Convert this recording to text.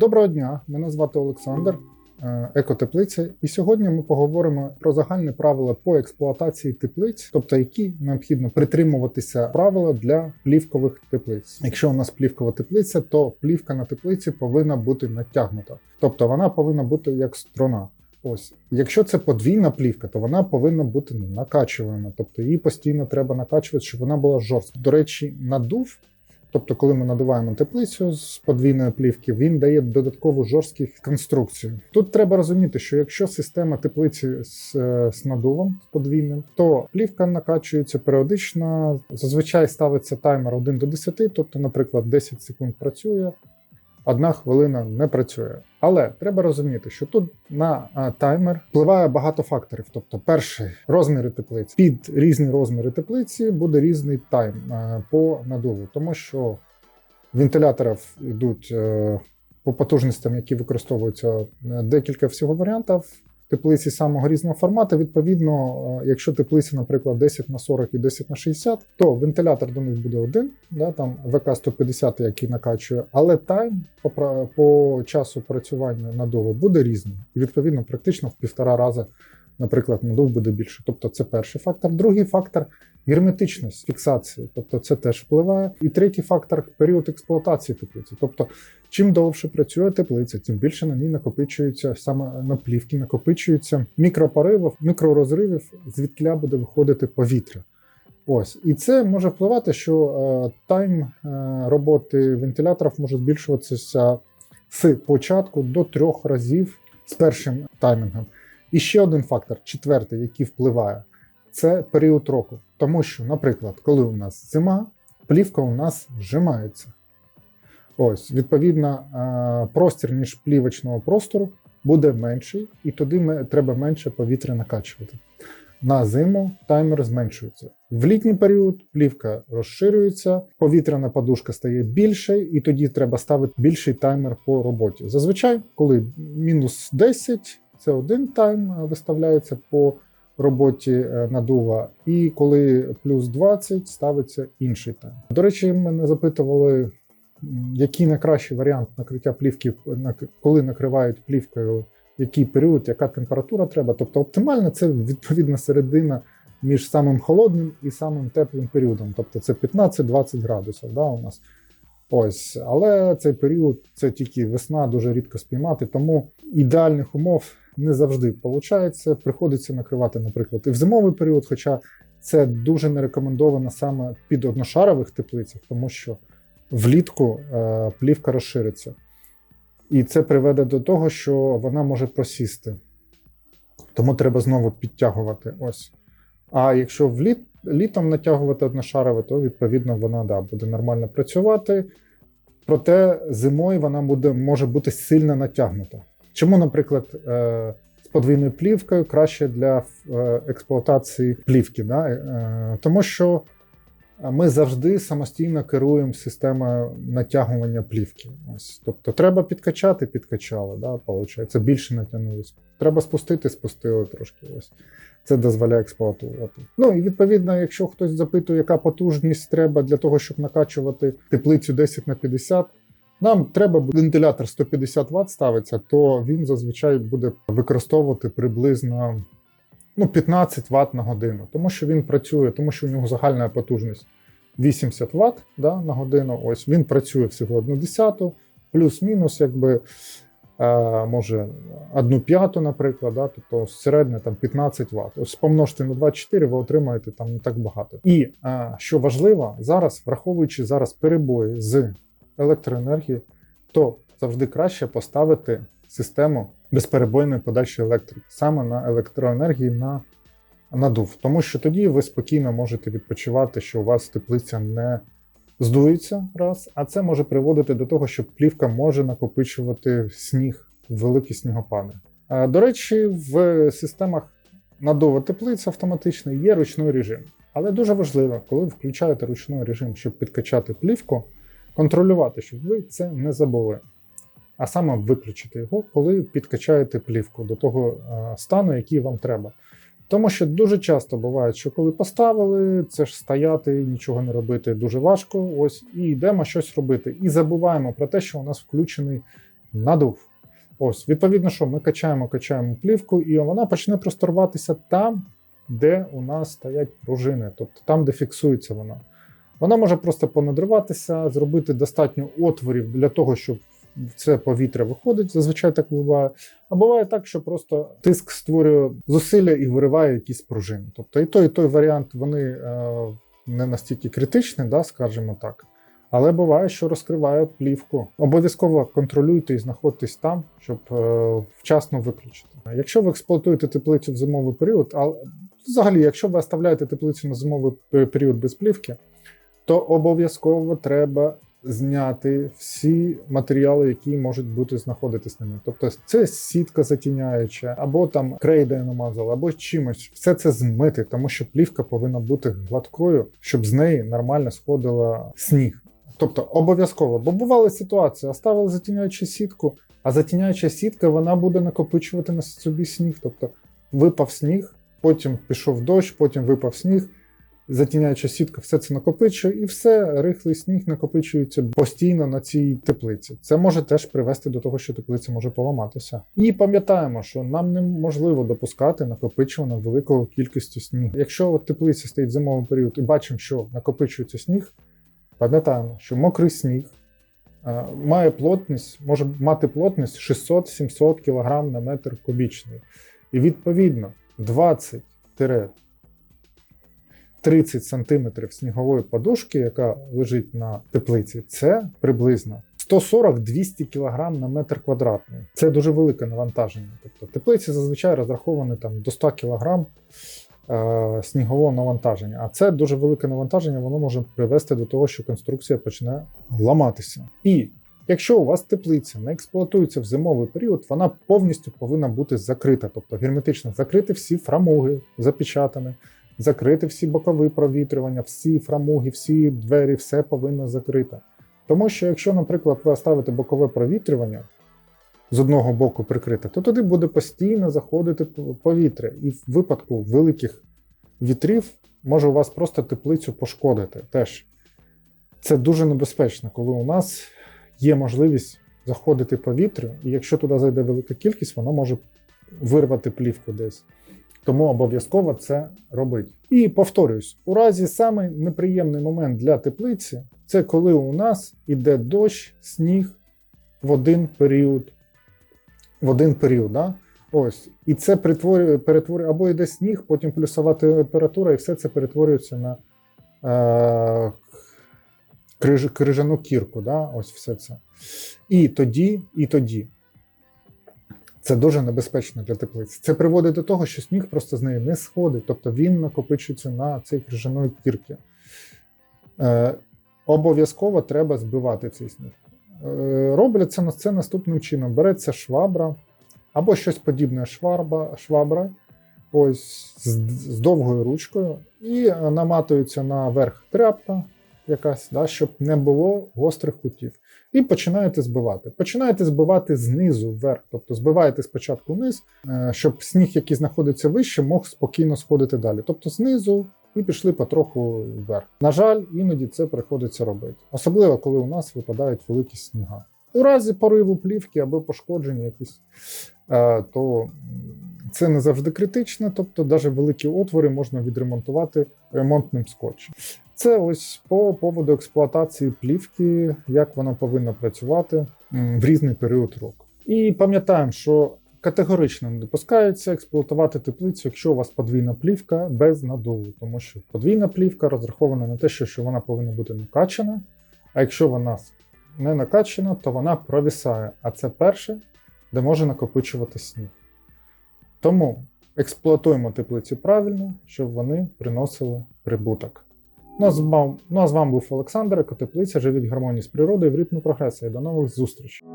Доброго дня, мене звати Олександр, е, екотеплиця. І сьогодні ми поговоримо про загальні правила по експлуатації теплиць, тобто які необхідно притримуватися правила для плівкових теплиць. Якщо у нас плівкова теплиця, то плівка на теплиці повинна бути натягнута, тобто вона повинна бути як струна. Ось, якщо це подвійна плівка, то вона повинна бути накачувана, тобто її постійно треба накачувати, щоб вона була жорстка. До речі, надув Тобто, коли ми надуваємо теплицю з подвійної плівки, він дає додаткову жорсткість конструкцію. Тут треба розуміти, що якщо система теплиці з, е, з надувом з подвійним, то плівка накачується періодично. Зазвичай ставиться таймер 1 до 10, тобто, наприклад, 10 секунд працює, одна хвилина не працює. Але треба розуміти, що тут на таймер впливає багато факторів. Тобто, перший розміри теплиці під різні розміри теплиці буде різний тайм по надуву, тому що вентиляторів йдуть е, по потужностям, які використовуються е, декілька всього варіантів теплиці самого різного формату. Відповідно, е, якщо теплиці, наприклад, 10 на 40 і 10 на 60, то вентилятор до них буде один, да, там ВК-150, який накачує, але тайм по, по часу працювання на довго буде різним. Відповідно, практично в півтора рази. Наприклад, надув буде більше. Тобто це перший фактор. Другий фактор герметичність фіксації, тобто це теж впливає. І третій фактор період експлуатації теплиці. Тобто Чим довше працює теплиця, тим більше на ній накопичується саме на плівки, накопичується мікропоривів, мікророзривів, звідкля буде виходити повітря. Ось, і це може впливати, що е, тайм е, роботи вентиляторів може збільшуватися з початку до трьох разів з першим таймінгом. І ще один фактор, четвертий, який впливає, це період року. Тому що, наприклад, коли у нас зима, плівка у нас вжимається. Ось, відповідно, е, простір між плівочного простору буде менший, і тоді треба менше повітря накачувати. На зиму таймер зменшується. В літній період плівка розширюється, повітряна подушка стає більше, і тоді треба ставити більший таймер по роботі. Зазвичай, коли мінус 10, це один тайм виставляється по роботі е, надува, і коли плюс 20 ставиться інший тайм. До речі, мене запитували який найкращий варіант накриття плівки, коли накривають плівкою, який період, яка температура треба. Тобто оптимально це відповідна середина між самим холодним і самим теплим періодом. Тобто це 15-20 градусів. да, у нас. Ось, Але цей період це тільки весна, дуже рідко спіймати, тому ідеальних умов не завжди виходить. Приходиться накривати, наприклад, і в зимовий період, хоча це дуже не рекомендовано саме під одношарових теплицях, тому що влітку е, плівка розшириться. І це приведе до того, що вона може просісти. Тому треба знову підтягувати. ось. А якщо вліт, літом натягувати одношарове, то відповідно вона да, буде нормально працювати. Проте зимою вона буде, може бути сильно натягнута. Чому, наприклад, е, з подвійною плівкою краще для е, експлуатації плівки? Да? Тому що ми завжди самостійно керуємо системою натягування плівки. Ось, Тобто треба підкачати, підкачали, да, виходить, більше натягнулося. Треба спустити, спустили трошки. Ось. Це дозволяє експлуатувати. Ну і відповідно, якщо хтось запитує, яка потужність треба для того, щоб накачувати теплицю 10 на 50, нам треба вентилятор 150 Вт ставиться, то він зазвичай буде використовувати приблизно ну, 15 Вт на годину, тому що він працює, тому що у нього загальна потужність 80 Вт да, на годину. Ось Він працює всього одну десяту, плюс-мінус, якби може одну п'яту, наприклад, да, тобто середня там 15 Вт. Ось помножте на 24, ви отримаєте там не так багато. І що важливо, зараз, враховуючи зараз перебої з електроенергією, то завжди краще поставити систему безперебойної подачі електрики саме на електроенергії на надув. Тому що тоді ви спокійно можете відпочивати, що у вас теплиця не здується раз, а це може приводити до того, що плівка може накопичувати сніг, великі снігопади. До речі, в системах надува теплиць автоматичної є ручний режим. Але дуже важливо, коли включаєте ручний режим, щоб підкачати плівку, контролювати, щоб ви це не забули а саме виключити його, коли підкачаєте плівку до того стану, який вам треба. Тому що дуже часто буває, що коли поставили, це ж стояти, нічого не робити дуже важко. Ось і йдемо щось робити. І забуваємо про те, що у нас включений надув. Ось, відповідно, що ми качаємо, качаємо плівку, і вона почне просто рватися там, де у нас стоять пружини, тобто там, де фіксується вона. Вона може просто понадриватися, зробити достатньо отворів для того, щоб це повітря виходить. Зазвичай так буває. А буває так, що просто тиск створює зусилля і вириває якісь пружини. Тобто і той, і той варіант вони е, не настільки критичні, да, скажімо так. Але буває, що розкриває плівку. Обов'язково контролюйте і знаходьтесь там, щоб е, вчасно виключити. Якщо ви експлуатуєте теплицю в зимовий період, а взагалі, якщо ви оставляєте теплицю на зимовий період без плівки, то обов'язково треба зняти всі матеріали, які можуть бути знаходитись на ній. Тобто це сітка затіняюча, або там крейдою намазала, або чимось. Все це змити, тому що плівка повинна бути гладкою, щоб з неї нормально сходила сніг. Тобто обов'язково, бо бували ситуації, оставили затіняючу сітку, а затіняюча сітка вона буде накопичувати на собі сніг. Тобто випав сніг, потім пішов дощ, потім випав сніг, затіняюча сітка все це накопичує, і все, рихлий сніг накопичується постійно на цій теплиці. Це може теж привести до того, що теплиця може поламатися. І пам'ятаємо, що нам неможливо допускати накопичування великого кількості снігу. Якщо от теплиця стоїть зимовий період і бачимо, що накопичується сніг, пам'ятаємо, що мокрий сніг. е, Має плотність, може мати плотність 600-700 кг на метр кубічний. І відповідно 20-30 см снігової подушки, яка лежить на теплиці, це приблизно 140-200 кг на метр квадратний. Це дуже велике навантаження. Тобто теплиці зазвичай розраховані там, до 100 кг е, снігового навантаження. А це дуже велике навантаження, воно може привести до того, що конструкція почне ламатися. І Якщо у вас теплиця не експлуатується в зимовий період, вона повністю повинна бути закрита, тобто герметично закрити всі фрамуги, запечатані, закрити всі бокові провітрювання, всі фрамуги, всі двері, все повинно закрито. Тому що якщо, наприклад, ви оставите бокове провітрювання з одного боку прикрите, то туди буде постійно заходити повітря. І в випадку великих вітрів може у вас просто теплицю пошкодити теж. Це дуже небезпечно, коли у нас є можливість заходити повітря, і якщо туди зайде велика кількість, воно може вирвати плівку десь. Тому обов'язково це робить. І повторюсь: у разі самий неприємний момент для теплиці це коли у нас іде дощ, сніг в один період. В один період, да? Ось. І це перетворює, перетворює або йде сніг, потім плюсова температура, і все це перетворюється на е, криж, крижану кірку. Да? Ось все це. І тоді, і тоді. Це дуже небезпечно для теплиці. Це приводить до того, що сніг просто з неї не сходить, тобто він накопичується на цій крижаної кірки. Е, обов'язково треба збивати цей сніг. Е, роблять це, це наступним чином: береться швабра або щось подібне швабра, швабра ось з, з довгою ручкою, і наматується на верх тряпка якась, да, щоб не було гострих кутів. І починаєте збивати. Починаєте збивати знизу вверх, тобто збиваєте спочатку вниз, е, щоб сніг, який знаходиться вище, мог спокійно сходити далі. Тобто знизу і пішли потроху вверх. На жаль, іноді це приходиться робити, особливо коли у нас випадають великі сніга. У разі пориву плівки або пошкодження якісь, е, то це не завжди критично, тобто навіть великі отвори можна відремонтувати ремонтним скотчем. Це ось по поводу експлуатації плівки, як вона повинна працювати в різний період року. І пам'ятаємо, що категорично не допускається експлуатувати теплицю, якщо у вас подвійна плівка без надуву, тому що подвійна плівка розрахована на те, що вона повинна бути накачана, а якщо вона не накачана, то вона провісає. А це перше, де може накопичувати сніг. Тому експлуатуємо теплиці правильно, щоб вони приносили прибуток. Ну а з вами, з вами був Олександр, Котеплиця. живіть гармонії з природою в ритмі прогресії. До нових зустрічей!